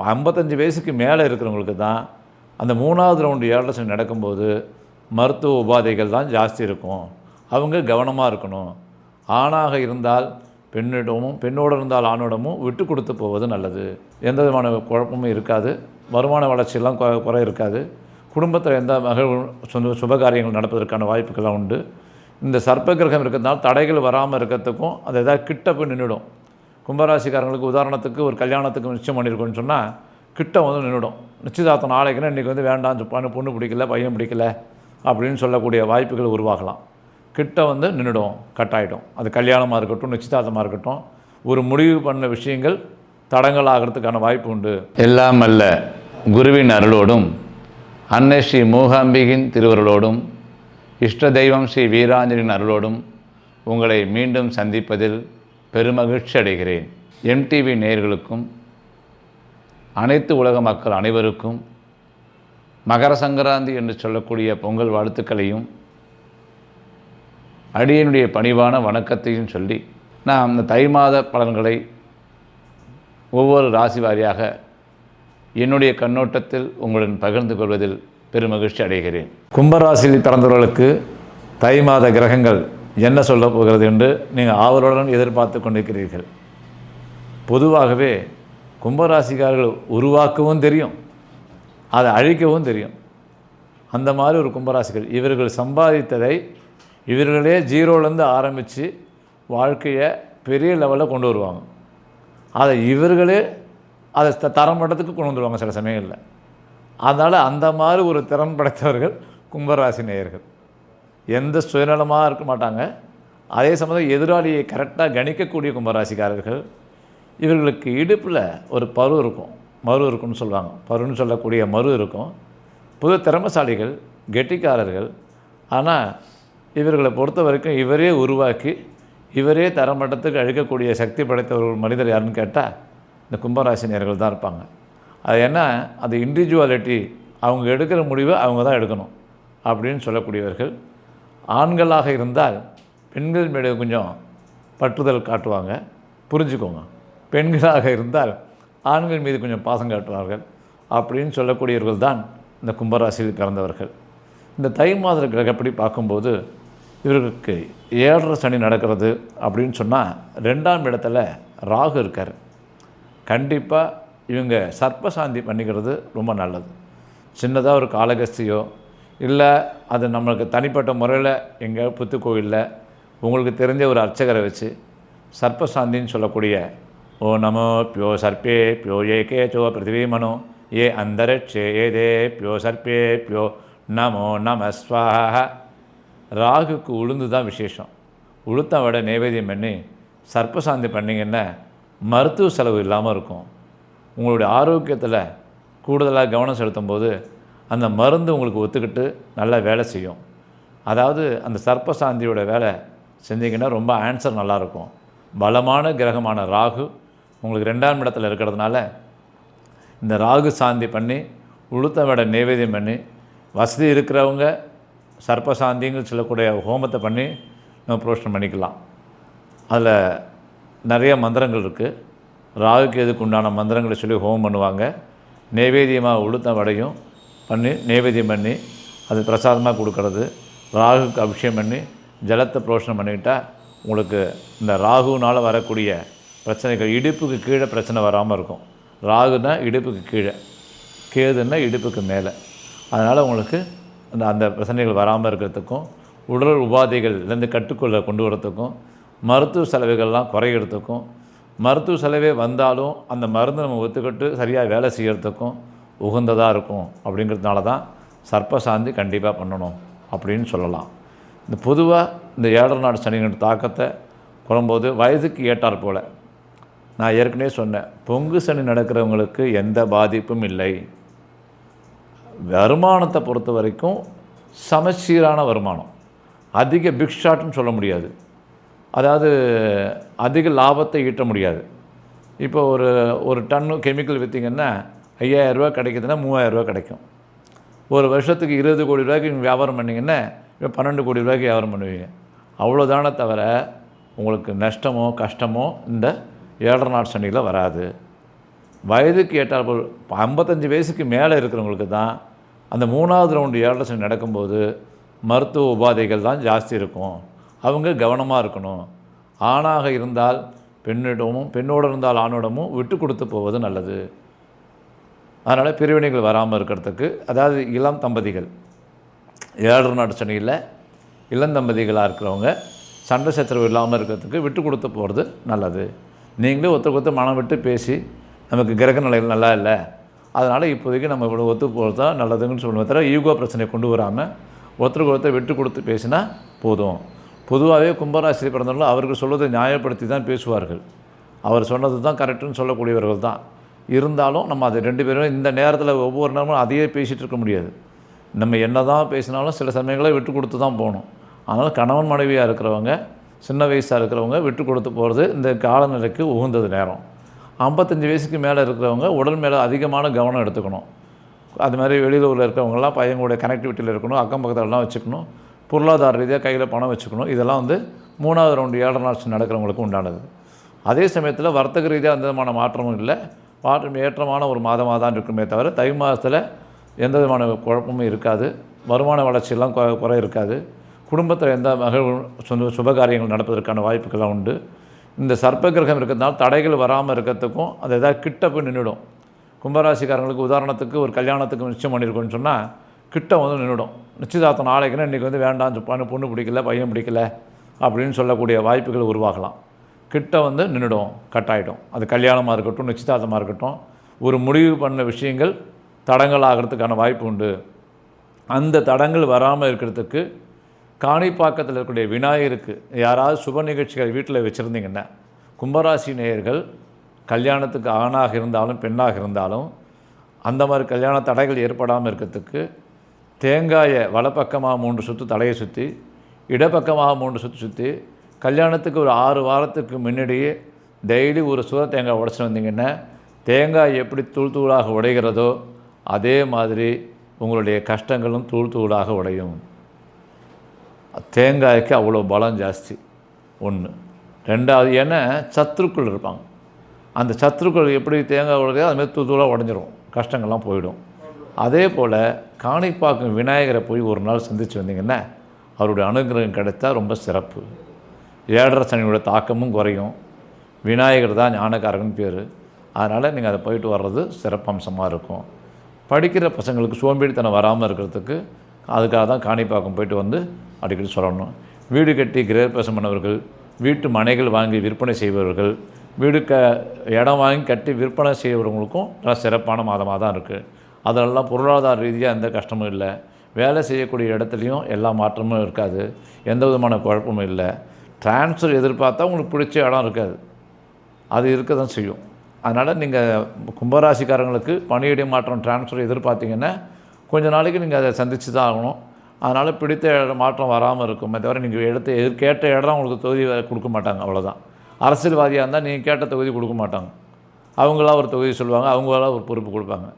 இப்போ ஐம்பத்தஞ்சு வயசுக்கு மேலே இருக்கிறவங்களுக்கு தான் அந்த மூணாவது ரவுண்டு ஏழரை நடக்கும்போது மருத்துவ உபாதைகள் தான் ஜாஸ்தி இருக்கும். அவங்க கவனமாக இருக்கணும். ஆணாக இருந்தால் பெண்ணிடமும் பெண்ணோடு இருந்தால் ஆணோடமும் விட்டு கொடுத்து போவது நல்லது. எந்த விதமான குழப்பமும் இருக்காது. வருமான வளர்ச்சியெல்லாம் குறை குறை இருக்காது. குடும்பத்தில் எந்த மகள் சொந்த சுபகாரியங்கள் நடப்பதற்கான வாய்ப்புகள்லாம் உண்டு. இந்த சர்ப்ப கிரகம் இருக்கிறதுனால தடைகள் வராமல் இருக்கிறதுக்கும் அது எதாவது கிட்ட போய் நின்றுடும். கும்பராசிக்காரங்களுக்கு உதாரணத்துக்கு ஒரு கல்யாணத்துக்கு நிச்சயம் பண்ணியிருக்கோன்னு சொன்னால் கிட்ட வந்து நின்றுடும். நிச்சயதார்த்தம் நாளைக்குன்னா இன்றைக்கி வந்து வேண்டாம் சொப்பான்னு பொண்ணு பிடிக்கல பையன் பிடிக்கல அப்படின்னு சொல்லக்கூடிய வாய்ப்புகள் உருவாகலாம். கிட்ட வந்து நின்றுடும் கட்டாயிடும். அது கல்யாணமாக இருக்கட்டும் நிச்சயதார்த்தமாக இருக்கட்டும் ஒரு முடிவு பண்ண விஷயங்கள் தடங்கள் ஆகிறதுக்கான வாய்ப்பு உண்டு. எல்லாம் அல்ல குருவின் அருளோடும் அன்னை ஸ்ரீ மூகாம்பிகின் திருவருளோடும் இஷ்ட தெய்வம் ஸ்ரீ வீராஞ்சலின் அருளோடும் உங்களை மீண்டும் சந்திப்பதில் பெருமகிழ்ச்சி அடைகிறேன் எம்டிவி நேயர்களுக்கும் அனைத்து உலக மக்கள் அனைவருக்கும் மகர சங்கராந்தி என்று சொல்லக்கூடிய பொங்கல் வாழ்த்துக்களையும் அடியனுடைய பணிவான வணக்கத்தையும் சொல்லி நான் இந்த தை மாத பலன்களை ஒவ்வொரு ராசி வாரியாக என்னுடைய கண்ணோட்டத்தில் உங்களுடன் பகிர்ந்து கொள்வதில் பெருமகிழ்ச்சி அடைகிறேன். கும்பராசியில் பிறந்தவர்களுக்கு தை மாத கிரகங்கள் என்ன சொல்லப் போகிறது என்று நீங்கள் ஆவலுடன் எதிர்பார்த்து கொண்டிருக்கிறீர்கள். பொதுவாகவே கும்பராசிக்காரர்கள் உருவாக்கவும் தெரியும் அதை அழிக்கவும் தெரியும். அந்த மாதிரி ஒரு கும்பராசிகள் இவர்கள் சம்பாதித்ததை இவர்களே ஜீரோலேருந்து ஆரம்பித்து வாழ்க்கையை பெரிய லெவலில் கொண்டு வருவாங்க. அதை இவர்களே அதை த தரமட்டத்துக்கு கொண்டு வந்துடுவாங்க சில சமயங்களில். அதனால் அந்த மாதிரி ஒரு திறன் படைத்தவர்கள் கும்பராசி நேயர்கள். எந்த சுயநலமாக இருக்க மாட்டாங்க. அதே சமயம் எதிராளியை கரெக்டாக கணிக்கக்கூடிய கும்பராசிக்காரர்கள் இவர்களுக்கு இடுப்பில் ஒரு பரு இருக்கும். மறு இருக்கும்னு சொல்லுவாங்க. பருன்னு சொல்லக்கூடிய மறு இருக்கும். புது திறமசாலிகள் கெட்டிக்காரர்கள். ஆனால் இவர்களை பொறுத்த வரைக்கும் இவரே உருவாக்கி இவரே தரமட்டத்துக்கு அழிக்கக்கூடிய சக்தி படைத்த ஒரு மனிதர் யாருன்னு கேட்டால் இந்த கும்பராசினியர்கள் தான் இருப்பாங்க. அது என்ன? அது இண்டிவிஜுவாலிட்டி அவங்க எடுக்கிற முடிவை அவங்க தான் எடுக்கணும். அப்படின்னு சொல்லக்கூடியவர்கள் ஆண்களாக இருந்தால் பெண்கள் மீது கொஞ்சம் பற்றுதல் காட்டுவாங்க. புரிஞ்சுக்கோங்க. பெண்களாக இருந்தால் ஆண்கள் மீது கொஞ்சம் பாசம் காட்டுவார்கள். அப்படின்னு சொல்லக்கூடியவர்கள் தான் இந்த கும்பராசியில் பிறந்தவர்கள். இந்த தை மாத கிரகப்படி பார்க்கும்போது இவர்களுக்கு ஏழரை சனி நடக்கிறது அப்படின்னு சொன்னால் ரெண்டாம் இடத்துல ராகு இருக்கார். கண்டிப்பாக இவங்க சர்ப்பசாந்தி பண்ணிக்கிறது ரொம்ப நல்லது. சின்னதாக ஒரு காலகஸ்தியோ இல்லை அது நம்மளுக்கு தனிப்பட்ட முறையில் எங்கள் புத்துக்கோயிலில் உங்களுக்கு தெரிஞ்ச ஒரு அர்ச்சகரை வச்சு சர்ப்பசாந்தின்னு சொல்லக்கூடிய ஓ நமோ பியோ சர்ப்பே பியோ ஏ சோ பிருத்திவி மனோ ஏ அந்தரட்சே ஏதே பியோ சர்ப்பே பியோ நமோ நமஸ்வாக ராகுக்கு உளுந்து தான் விசேஷம். உளுத்த விட நைவேத்தியம் பண்ணி சர்ப்பசாந்தி பண்ணிங்கன்னா மருத்துவ செலவு இல்லாமல் இருக்கும். உங்களுடைய ஆரோக்கியத்தில் கூடுதலாக கவனம் செலுத்தும் போது அந்த மருந்து உங்களுக்கு ஒத்துக்கிட்டு நல்லா வேலை செய்யும். அதாவது அந்த சர்ப்பசாந்தியோட வேலை செஞ்சீங்கன்னா ரொம்ப ஆன்சர் நல்லாயிருக்கும். பலமான கிரகமான ராகு உங்களுக்கு ரெண்டாம் இடத்துல இருக்கிறதுனால இந்த ராகு சாந்தி பண்ணி உளுத்த வடை நைவேத்தியம் பண்ணி வசதி இருக்கிறவங்க சர்ப்பசாந்தின்னு சொல்லக்கூடிய ஹோமத்தை பண்ணி நம்ம புரோஷனம் பண்ணிக்கலாம். அதில் நிறைய மந்திரங்கள் இருக்குது ராகுக்கு எதுக்கு உண்டான மந்திரங்களை சொல்லி ஹோமம் பண்ணுவாங்க. நைவேத்தியமாக உளுத்த வடையும் பண்ணி நைவேத்தியம் பண்ணி அது பிரசாதமாக கொடுக்கறது. ராகுக்கு அபிஷேகம் பண்ணி ஜலத்தை புரோஷனம் பண்ணிக்கிட்டால் உங்களுக்கு இந்த ராகுனால் வரக்கூடிய பிரச்சனைகள் இடுப்புக்கு கீழே பிரச்சனை வராமல் இருக்கும். ராகுனா இடுப்புக்கு கீழே கேதுன்னா இடுப்புக்கு மேலே. அதனால் உங்களுக்கு அந்த அந்த பிரச்சனைகள் வராமல் இருக்கிறதுக்கும் உடல் உபாதைகள்லேருந்து கட்டுக்குள்ளே கொண்டு வரத்துக்கும் மருத்துவ செலவுகள்லாம் குறையிறதுக்கும் மருத்துவ செலவே வந்தாலும் அந்த மருந்து நம்ம ஒத்துக்கிட்டு சரியாக வேலை செய்கிறதுக்கும் உகந்ததாக இருக்கும் அப்படிங்கிறதுனால தான் சர்ப்பசாந்தி கண்டிப்பாக பண்ணணும் அப்படின்னு சொல்லலாம். இந்த பொதுவாக இந்த ஏழரை நாடு சனிங்கிற தாக்கத்தை குறம்போது வயதுக்கு ஏற்றார் போல். நான் ஏற்கனவே சொன்னேன் பொங்கு சனி நடக்கிறவங்களுக்கு எந்த பாதிப்பும் இல்லை. வருமானத்தை பொறுத்த வரைக்கும் சமச்சீரான வருமானம். அதிக பிக் ஷாட்னு சொல்ல முடியாது. அதாவது அதிக லாபத்தை ஈட்ட முடியாது. இப்போ ஒரு ஒரு டன்னு கெமிக்கல் விற்றீங்கன்னா ஐயாயிரரூவா கிடைக்குதுன்னா மூவாயிரரூபா கிடைக்கும். ஒரு வருஷத்துக்கு இருபது கோடி ரூபாய்க்கு நீங்கள் வியாபாரம் பண்ணிங்கன்னா இப்போ பன்னெண்டு கோடி ரூபாய்க்கு வியாபாரம் பண்ணுவீங்க. அவ்வளோதானே தவிர உங்களுக்கு நஷ்டமோ கஷ்டமோ இந்த ஏழரை நாள் சனியில் வராது. வயதுக்கு ஏற்றால் போல் ஐம்பத்தஞ்சு வயசுக்கு மேலே இருக்கிறவங்களுக்கு தான் அந்த மூணாவது ரவுண்டு ஏழரை சனி நடக்கும்போது மருத்துவ உபாதைகள் தான் ஜாஸ்தி இருக்கும். அவங்க கவனமாக இருக்கணும். ஆணாக இருந்தால் பெண்ணிடமும் பெண்ணோடு இருந்தால் ஆணோடமும் விட்டு கொடுத்து போவது நல்லது. அதனால் பிரிவினைகள் வராமல் இருக்கிறதுக்கு அதாவது இளம் தம்பதிகள் ஏழரை நாடு சனியில் இளந்தம்பதிகளாக இருக்கிறவங்க சண்டை சச்சரவு இல்லாமல் இருக்கிறதுக்கு விட்டு கொடுத்து போகிறது நல்லது. நீங்களே ஒத்து ஒருத்தர் மனம் விட்டு பேசி நமக்கு கிரக நிலைகள் நல்லா இல்லை அதனால் இப்போதைக்கு நம்ம இவ்வளோ ஒத்து போகிறது தான் நல்லதுன்னு சொல்லுவோம் தவிர ஈகோ பிரச்சனை கொண்டு வராமல் ஒருத்தருக்கு ஒருத்தர் விட்டு கொடுத்து பேசினா போதும். பொதுவாகவே கும்பராசி பிறந்தவர்கள் அவர்கள் சொல்வதை நியாயப்படுத்தி தான் பேசுவார்கள். அவர் சொன்னது தான் கரெக்டுன்னு சொல்லக்கூடியவர்கள் தான். இருந்தாலும் நம்ம அது ரெண்டு பேரும் இந்த நேரத்தில் ஒவ்வொரு நேரமும் அதையே பேசிகிட்டு இருக்க முடியாது. நம்ம என்ன தான் பேசினாலும் சில சமயங்களை விட்டு கொடுத்து தான் போகணும். அதனால் கணவன் மனைவியாக இருக்கிறவங்க சின்ன வயசாக இருக்கிறவங்க விட்டு கொடுத்து போகிறது இந்த காலநிலைக்கு உகந்தது நேரம். ஐம்பத்தஞ்சு வயசுக்கு மேலே இருக்கிறவங்க உடல் மேலே அதிகமான கவனம் எடுத்துக்கணும். அது மாதிரி வெளியூரில் இருக்கிறவங்கலாம் பையங்களுடைய கனெக்டிவிட்டியில் இருக்கணும் அக்கம் பக்கத்துலலாம் வச்சுக்கணும் பொருளாதார ரீதியாக கையில் பணம் வச்சுக்கணும். இதெல்லாம் வந்து மூணாவது ரவுண்டு ஏழரை நாள் நடக்கிறவங்களுக்கு உண்டானது. அதே சமயத்தில் வர்த்தக ரீதியாக அந்த விதமான மாற்றமும் இல்லை. மாற்றம் ஏற்றமான ஒரு மாதமாக தான் இருக்குமே தவிர தை மாதத்தில் எந்த விதமான குழப்பமும் இருக்காது. வருமான வளர்ச்சியெல்லாம் குறை குறை இருக்காது. குடும்பத்தில் எந்த மகிழ்வு சொந்த சுபகாரியங்கள் நடப்பதற்கான வாய்ப்புகள்லாம் உண்டு. இந்த சர்ப்ப கிரகம் இருக்கிறதுனால தடைகள் வராமல் இருக்கிறதுக்கும் அது எதாவது கிட்ட போய் நின்றுடும் கும்பராசிக்காரங்களுக்கு உதாரணத்துக்கு ஒரு கல்யாணத்துக்கு நிச்சயம் பண்ணியிருக்கோன்னு சொன்னால் கிட்ட வந்து நின்றுடும் நிச்சயதார்த்தம் நாளைக்குன்னா இன்றைக்கி வந்து வேண்டாம் பொண்ணு பிடிக்கல பையன் பிடிக்கல அப்படின்னு சொல்லக்கூடிய வாய்ப்புகள் உருவாகலாம். கிட்ட வந்து நின்றுடும் கட்டாயிடும். அது கல்யாணமாக இருக்கட்டும் நிச்சயதார்த்தமாக இருக்கட்டும். ஒரு முடிவு பண்ண விஷயங்கள் தடங்கள் ஆகிறதுக்கான வாய்ப்பு உண்டு. அந்த தடங்கள் வராமல் இருக்கிறதுக்கு காணிப்பாக்கத்தில் இருக்கக்கூடிய விநாயகருக்கு யாராவது சுப நிகழ்ச்சிகள் வீட்டில் வச்சுருந்தீங்கன்னா கும்பராசி நேயர்கள் கல்யாணத்துக்கு ஆணாக இருந்தாலும் பெண்ணாக இருந்தாலும் அந்த மாதிரி கல்யாண தடைகள் ஏற்படாமல் இருக்கிறதுக்கு தேங்காயை வலப்பக்கமாக மூன்று சுற்று தலையை சுற்றி இடப்பக்கமாக மூன்று சுற்றி சுற்றி கல்யாணத்துக்கு ஒரு ஆறு வாரத்துக்கு முன்னாடியே டெய்லி ஒரு சூற தேங்காய் உடச்சிட்டு வந்தீங்கன்னா தேங்காய் எப்படி தூள் தூளாக உடைகிறதோ அதே மாதிரி உங்களுடைய கஷ்டங்களும் தூள் தூளாக உடையும். தேங்காய்க்கு அவ்வளோ பலம் ஜாஸ்தி. ஒன்று ரெண்டாவது ஏன்னா சத்துருக்கள் இருப்பாங்க. அந்த சத்துருக்கள் எப்படி தேங்காய் உடையோ அதுமாதிரி தூள் தூளாக உடஞ்சிரும். கஷ்டங்கள்லாம் போயிடும். அதே போல் காணிப்பாக்கம் விநாயகரை போய் ஒரு நாள் சந்தித்து வந்தீங்கன்னா அவருடைய அனுகிரகம் கிடைத்தா ரொம்ப சிறப்பு. ஏழரை சனியோட தாக்கமும் குறையும். விநாயகர் தான் ஞானக்காரகன் பேர். அதனால் நீங்கள் அதை போயிட்டு வர்றது சிறப்பம்சமாக இருக்கும். படிக்கிற பசங்களுக்கு சோம்பேறித்தனம் வராமல் இருக்கிறதுக்கு அதுக்காக தான் காணிப்பாக்கம் போயிட்டு வந்து அடிக்கடி சொல்லணும். வீடு கட்டி கிரகப்பிரசம் பண்ணவர்கள் வீட்டு மனைகள் வாங்கி விற்பனை செய்பவர்கள் வீடு க இடம் வாங்கி கட்டி விற்பனை செய்கிறவங்களுக்கும் நல்லா சிறப்பான மாதமாக தான் இருக்குது அதெல்லாம் பொருளாதார ரீதியாக எந்த கஷ்டமும் இல்லை. வேலை செய்யக்கூடிய இடத்துலையும் எல்லா மாற்றமும் இருக்காது. எந்த விதமான குழப்பமும் இல்லை. ட்ரான்ஸ்ஃபர் எதிர்பார்த்தா உங்களுக்கு பிடிச்ச இடம் இருக்காது. அது இருக்க தான் செய்யும். அதனால் நீங்கள் கும்பராசிக்காரங்களுக்கு பணியிடை மாற்றம் ட்ரான்ஸ்ஃபர் எதிர்பார்த்தீங்கன்னா கொஞ்ச நாளைக்கு நீங்கள் அதை சந்தித்து தான் ஆகணும். அதனால் பிடித்த இடம் மாற்றம் வராமல் இருக்குமே தவிர நீங்கள் எடுத்த எதிர் கேட்ட இடம் உங்களுக்கு தொகுதி கொடுக்க மாட்டாங்க அவ்வளோதான் அரசியல்வாதியாக இருந்தால் நீங்கள் கேட்ட தொகுதி கொடுக்க மாட்டாங்க. அவங்களா ஒரு தொகுதி சொல்லுவாங்க அவங்களா ஒரு பொறுப்பு கொடுப்பாங்க.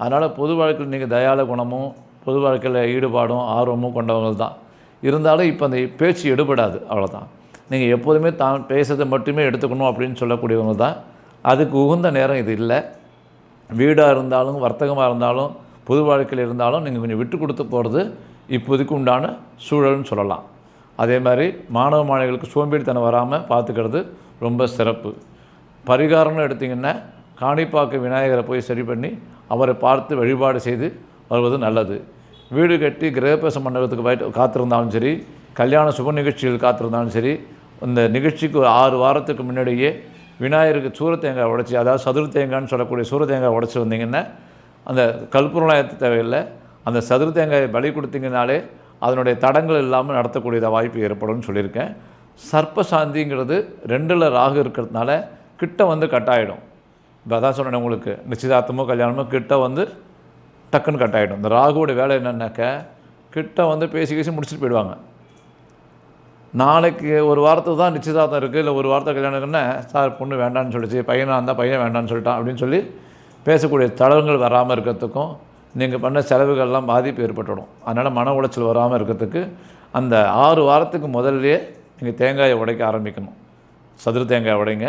அதனால் பொது வாழ்க்கையில் நீங்கள் தயால குணமும் பொது வாழ்க்கையில் ஈடுபாடும் ஆர்வமும் கொண்டவங்க தான் இருந்தாலும் இப்போ அந்த பேச்சு எடுபடாது அவ்வளோதான் நீங்கள் எப்போதுமே தான் பேசுறதை மட்டுமே எடுத்துக்கணும் அப்படின்னு சொல்லக்கூடியவங்க தான். அதுக்கு உகுந்த நேரம் இது இல்லை. வீடாக இருந்தாலும் வர்த்தகமாக இருந்தாலும் பொது வாழ்க்கையில் இருந்தாலும் நீங்கள் கொஞ்சம் விட்டு கொடுத்து போகிறது இப்போதைக்கு உண்டான சூழல்னு சொல்லலாம். அதே மாதிரி மாணவ மாணவிகளுக்கு சோம்பேறித்தனம் வராமல் பார்த்துக்கிறது ரொம்ப சிறப்பு. பரிகாரம்னு எடுத்திங்கன்னா காணிப்பாக்கு விநாயகரை போய் சரி பண்ணி அவரை பார்த்து வழிபாடு செய்து வருவது நல்லது. வீடு கட்டி கிரகப்பேச மண்டபத்துக்கு போயிட்டு காத்திருந்தாலும் சரி கல்யாண சுப நிகழ்ச்சிகள் காத்திருந்தாலும் சரி இந்த நிகழ்ச்சிக்கு ஒரு ஆறு வாரத்துக்கு முன்னாடியே விநாயகருக்கு சூர தேங்காய் உடைச்சி அதாவது சதுர தேங்காய்னு சொல்லக்கூடிய சூர தேங்காய் உடச்சி வந்தீங்கன்னா அந்த கல்புரம் ஏற்ற தேவையில்லை. அந்த சதுர தேங்காயை பலி கொடுத்தீங்கனாலே அதனுடைய தடங்கள் இல்லாமல் நடத்தக்கூடிய வாய்ப்பு ஏற்படும்னு சொல்லியிருக்கேன். சர்ப்ப சாந்திங்கிறது ரெண்டில் ராகு இருக்கிறதுனால கிட்ட வந்து கட்டாயிடும். இப்போ அதான் சொன்னேன் உங்களுக்கு நிச்சயதார்த்தமோ கல்யாணமோ கிட்ட வந்து டக்குன்னு கட்டாயிடும். இந்த ராகுவோட வேலை என்னன்னாக்க கிட்ட வந்து பேசி பேசி முடிச்சுட்டு போயிடுவாங்க. நாளைக்கு ஒரு வாரத்துக்கு தான் நிச்சயதார்த்தம் இருக்குது இல்லை ஒரு வாரத்தை கல்யாணம் இருக்குன்னா சார் பொண்ணு வேண்டான்னு சொல்லிச்சு பையனாக இருந்தால் பையன் வேண்டான்னு சொல்லிட்டான் அப்படின்னு சொல்லி பேசக்கூடிய தளவுகள் வராமல் இருக்கிறதுக்கும் நீங்கள் பண்ண செலவுகள்லாம் பாதிப்பு ஏற்பட்டுடும். அதனால் மன உளைச்சல் வராமல் இருக்கிறதுக்கு அந்த ஆறு வாரத்துக்கு முதல்லையே நீங்கள் தேங்காயை உடைக்க ஆரம்பிக்கணும். சதுர தேங்காய் உடைங்க.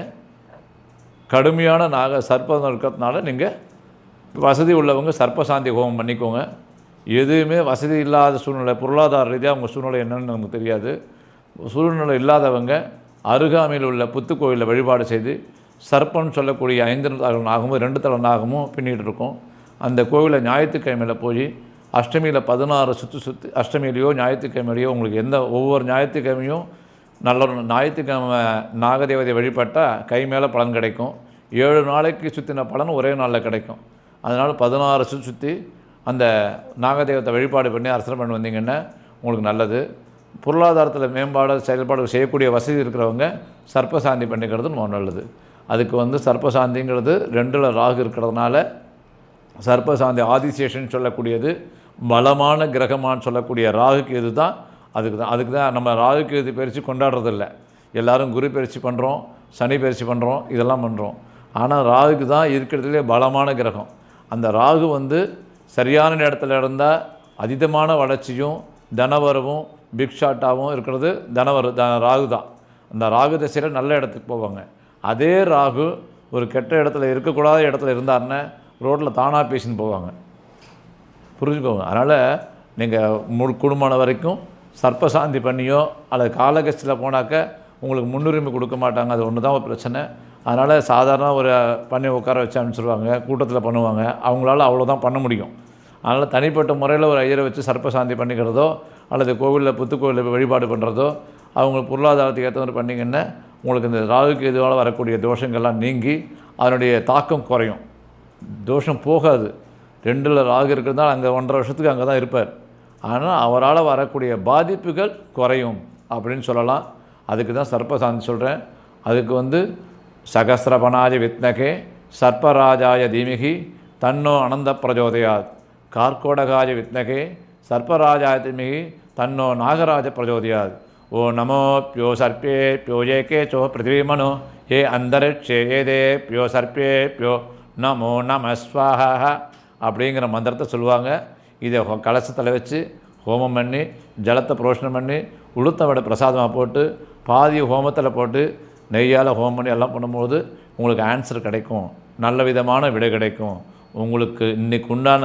கடுமையான நாக சர்ப்பம் இருக்கிறதுனால நீங்கள் வசதி உள்ளவங்க சர்ப்பசாந்தி ஹோமம் பண்ணிக்கோங்க. எதுவுமே வசதி இல்லாத சூழ்நிலை பொருளாதார ரீதியாக அவங்க சூழ்நிலை என்னென்னு நமக்கு தெரியாது. சூழ்நிலை இல்லாதவங்க அருகாமையில் உள்ள புத்து வழிபாடு செய்து சர்ப்பம்னு சொல்லக்கூடிய ஐந்து தல நாகமும் ரெண்டு தலன் நாகமும் பின்னிட்டு இருக்கும். அந்த கோவிலில் ஞாயிற்றுக்கிழமையில் போய் அஷ்டமியில் பதினாறு சுற்று சுற்றி அஷ்டமியிலையோ ஞாயிற்றுக்கிழமையிலையோ உங்களுக்கு எந்த ஒவ்வொரு ஞாயிற்றுக்கிழமையும் நல்ல ஒரு ஞாயிற்றுக்கிழமை நாகதேவதை வழிபட்டால் கை மேலே பலன் கிடைக்கும். ஏழு நாளைக்கு சுற்றின பலன் ஒரே நாளில் கிடைக்கும். அதனால் பதினாறு சுற்றி சுற்றி அந்த நாகதேவத்தை வழிபாடு பண்ணி அர்ச்சனை பண்ணி வந்தீங்கன்னா உங்களுக்கு நல்லது. பொருளாதாரத்தில் மேம்பாடு செயல்பாடு செய்யக்கூடிய வசதி இருக்கிறவங்க சர்ப்பசாந்தி பண்ணிக்கிறது ரொம்ப நல்லது. அதுக்கு வந்து சர்ப்பசாந்திங்கிறது ரெண்டில் ராகு இருக்கிறதுனால சர்ப்பசாந்தி ஆதிசேஷன் சொல்லக்கூடியது பலமான கிரகமான்னு சொல்லக்கூடிய ராகுக்கு இது தான் அதுக்கு தான் அதுக்கு தான் நம்ம ராகுக்கு இது பயிற்சி கொண்டாடுறதில்ல. எல்லாரும் குரு பயிற்சி பண்ணுறோம் சனி பயிற்சி பண்ணுறோம் இதெல்லாம் பண்ணுறோம் ஆனால் ராகுக்கு தான் இருக்கிறதுலே பலமான கிரகம். அந்த ராகு வந்து சரியான நேரத்தில் இருந்தால் அதீதமான வளர்ச்சியும் தனவரவும் பிக் ஷாட்டாகவும் இருக்கிறது தனவர் த ராகு தான். அந்த ராகு திசையில் நல்ல இடத்துக்கு போவாங்க. அதே ராகு ஒரு கெட்ட இடத்துல இருக்கக்கூடாத இடத்துல இருந்தாருன்னு ரோட்டில் தானாக பேசின்னு போவாங்க. புரிஞ்சுக்கோங்க. அதனால் நீங்கள் முழு குடும்பம் வரைக்கும் சர்ப்பசாந்தி பண்ணியோ அல்லது காலகஸ்டில் போனாக்க உங்களுக்கு முன்னுரிமை கொடுக்க மாட்டாங்க. அது ஒன்று தான் ஒரு பிரச்சனை. அதனால் சாதாரண ஒரு பண்ணி உட்கார வச்சு அனுப்பிச்சிருவாங்க கூட்டத்தில் பண்ணுவாங்க. அவங்களால அவ்வளோதான் பண்ண முடியும். அதனால் தனிப்பட்ட முறையில் ஒரு ஐயரை வச்சு சர்ப்பசாந்தி பண்ணிக்கிறதோ அல்லது கோவிலில் புத்து வழிபாடு பண்ணுறதோ அவங்க பொருளாதாரத்துக்கு ஏற்ற மாதிரி பண்ணிங்கன்னா உங்களுக்கு இந்த ராகுக்கு எதுவாக வரக்கூடிய தோஷங்கள்லாம் நீங்கி அதனுடைய தாக்கம் குறையும். தோஷம் போகாது. ரெண்டில் ராகு இருக்கிறதால் அங்கே ஒன்றரை வருஷத்துக்கு அங்கே தான் இருப்பார். ஆனால் அவரால் வரக்கூடிய பாதிப்புகள் குறையும் அப்படின்னு சொல்லலாம். அதுக்கு தான் சர்ப்பசாந்தி சொல்கிறேன் அதுக்கு வந்து சகசிரபனாய வித்னகே சர்ப்பராஜாய தீமிகி தன்னோ அனந்த பிரஜோதயாத். கார்கோடகாய வித்னகே சர்ப்பராஜாய தீமிகி தன்னோ நாகராஜ பிரஜோதயாத் ஓ நமோ பியோ சர்பே பியோ ஏகே சோ ஏ அந்தரிக்ஷே ஏதே பியோ சர்ப்பே பியோ நமோ நமஸ்வாஹா அப்படிங்கிற மந்திரத்தை சொல்லுவாங்க. இதை கலசத்தில் வச்சு ஹோமம் பண்ணி ஜலத்தை புரோஷனம் பண்ணி உளுத்தவடை பிரசாதமாக போட்டு பாதி ஹோமத்தில் போட்டு நெய்யால் ஹோமம் பண்ணி எல்லாம் பண்ணும்போது உங்களுக்கு ஆன்சர் கிடைக்கும். நல்ல விதமான விடை கிடைக்கும். உங்களுக்கு இன்றைக்கு உண்டான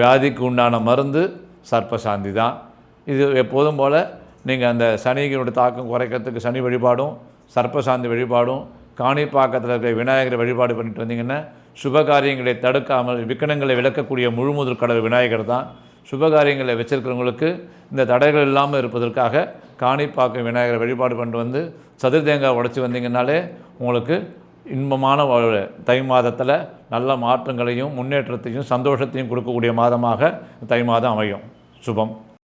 வியாதிக்கு உண்டான மருந்து சர்ப்பசாந்தி தான். இது எப்போதும் போல் நீங்கள் அந்த சனியினுடைய தாக்கம் குறைக்கிறதுக்கு சனி வழிபாடும் சர்ப்பசாந்தி வழிபாடும் காணிப்பாக்கத்தில் இருக்கிற விநாயகரை வழிபாடு பண்ணிட்டு வந்தீங்கன்னா சுபகாரியங்களை தடுக்காமல் விக்கனங்களை விளக்கக்கூடிய முழுமுதல் கடவுள் விநாயகர் தான். சுபகாரியங்களை வச்சிருக்கிறவங்களுக்கு இந்த தடைகள் இல்லாமல் இருப்பதற்காக காணிப்பாக்கம் விநாயகரை வழிபாடு பண்ணிட்டு வந்து சதுர் தேங்காய் உடைச்சி வந்தீங்கன்னாலே உங்களுக்கு இன்பமான ஒரு தை மாதத்தில் நல்ல மாற்றங்களையும் முன்னேற்றத்தையும் சந்தோஷத்தையும் கொடுக்கக்கூடிய மாதமாக தை மாதம் அமையும். சுபம்.